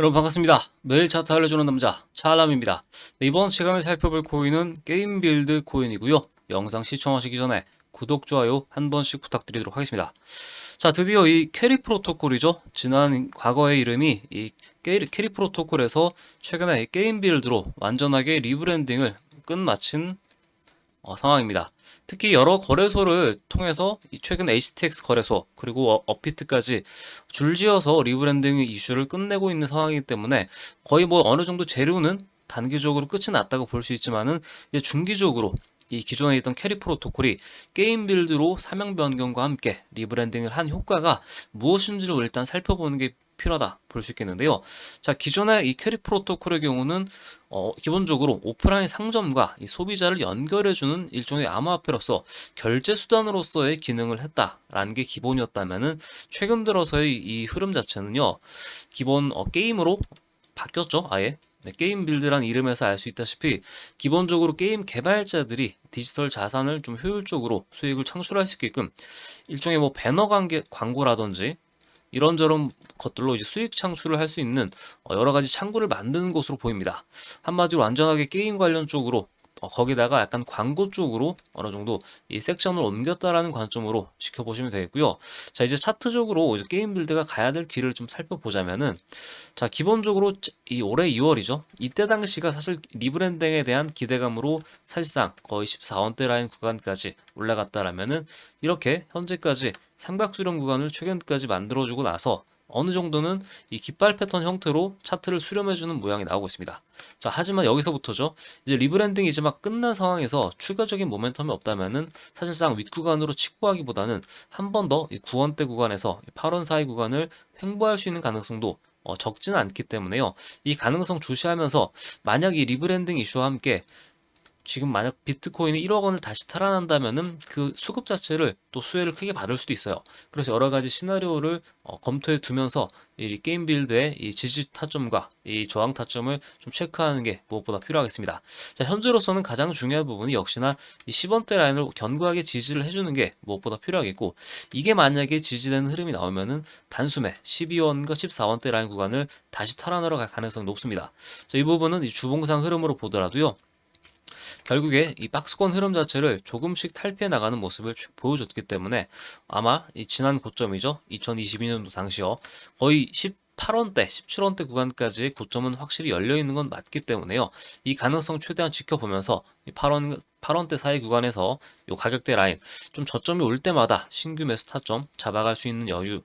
여러분 반갑습니다. 매일 차트 알려주는 남자 차알람입니다. 네, 이번 시간에 살펴볼 코인은 게임 빌드 코인이고요. 영상 시청하시기 전에 구독, 좋아요 한 번씩 부탁드리도록 하겠습니다. 자, 드디어 이 캐리 프로토콜이죠. 지난 과거의 이름이 이 캐리, 캐리 프로토콜에서 최근에 이 게임 빌드로 완전하게 리브랜딩을 끝마친 어, 상황입니다. 특히 여러 거래소를 통해서 이 최근 HTX 거래소 그리고 어- 업비트까지 줄지어서 리브랜딩 이슈를 끝내고 있는 상황이기 때문에 거의 뭐 어느 정도 재료는 단기적으로 끝이 났다고 볼 수 있지만은 이제 중기적으로 이 기존에 있던 캐리 프로토콜이 게임 빌드로 사명 변경과 함께 리브랜딩을 한 효과가 무엇인지를 일단 살펴보는 게 필요하다 볼 수 있겠는데요. 자, 기존의 이 캐리 프로토콜의 경우는 어, 기본적으로 오프라인 상점과 이 소비자를 연결해주는 일종의 암호화폐로서 결제 수단으로서의 기능을 했다라는 게 기본이었다면은 최근 들어서의 이 흐름 자체는요 기본 어, 게임으로 바뀌었죠 아예 네, 게임 빌드란 이름에서 알 수 있다시피 기본적으로 게임 개발자들이 디지털 자산을 좀 효율적으로 수익을 창출할 수 있게끔 일종의 뭐 배너 관계 광고라든지 이런저런 것들로 이제 수익 창출을 할 수 있는 어, 여러 가지 창구를 만드는 것으로 보입니다. 한마디로 완전하게 게임 관련 쪽으로 어, 거기다가 약간 광고 쪽으로 어느 정도 이 섹션을 옮겼다라는 관점으로 지켜보시면 되겠고요. 자 이제 차트적으로 이제 게임 빌드가 가야 될 길을 좀 살펴보자면은 자 기본적으로 이 올해 2월이죠. 이때 당시가 사실 리브랜딩에 대한 기대감으로 사실상 거의 14원대 라인 구간까지 올라갔다라면은 이렇게 현재까지 삼각수렴 구간을 최근까지 만들어주고 나서 어느 정도는 이 깃발 패턴 형태로 차트를 수렴해주는 모양이 나오고 있습니다. 자, 하지만 여기서부터죠. 이제 리브랜딩이 이제 막 끝난 상황에서 추가적인 모멘텀이 없다면은 사실상 윗구간으로 직구하기보다는 한 번더이 9원대 구간에서 8원 사이 구간을 횡보할 수 있는 가능성도 어, 적지는 않기 때문에요. 이 가능성 주시하면서 만약 이 리브랜딩 이슈와 함께 지금 만약 비트코인이 1억 원을 다시 탈환한다면은 그 수급 자체를 또 수혜를 크게 받을 수도 있어요. 그래서 여러 가지 시나리오를 어, 검토해 두면서 이 게임 빌드의 이 지지 타점과 이 저항 타점을 좀 체크하는 게 무엇보다 필요하겠습니다. 자, 현재로서는 가장 중요한 부분이 역시나 이 10원대 라인을 견고하게 지지를 해주는 게 무엇보다 필요하겠고 이게 만약에 지지되는 흐름이 나오면은 단숨에 12원과 14원대 라인 구간을 다시 탈환하러 갈 가능성이 높습니다. 자, 이 부분은 이 주봉상 흐름으로 보더라도요. 결국에 이 박스권 흐름 자체를 조금씩 탈피해 나가는 모습을 쭉 보여줬기 때문에 아마 이 지난 고점이죠. 2022년도 당시요. 거의 18원대, 17원대 구간까지의 고점은 확실히 열려 있는 건 맞기 때문에요. 이 가능성 최대한 지켜보면서 이 8원 8원대 사이 구간에서 이 가격대 라인 좀 저점이 올 때마다 신규 매수 타점 잡아갈 수 있는 여유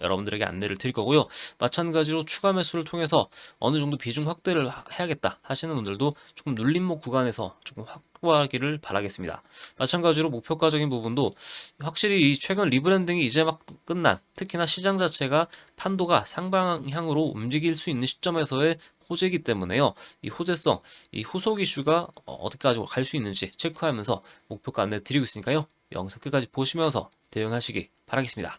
여러분들에게 안내를 드릴 거고요. 마찬가지로 추가 매수를 통해서 어느 정도 비중 확대를 하- 해야겠다 하시는 분들도 조금 눌림목 구간에서 조금 확보하기를 바라겠습니다. 마찬가지로 목표가적인 부분도 확실히 이 최근 리브랜딩이 이제 막 끝난 특히나 시장 자체가 판도가 상방향으로 움직일 수 있는 시점에서의 호재이기 때문에요. 이 호재성, 이 후속 이슈가 어, 어디까지 갈 수 있는지 체크하면서 목표가 안내 드리고 있으니까요. 영상 끝까지 보시면서 대응하시기 바라겠습니다.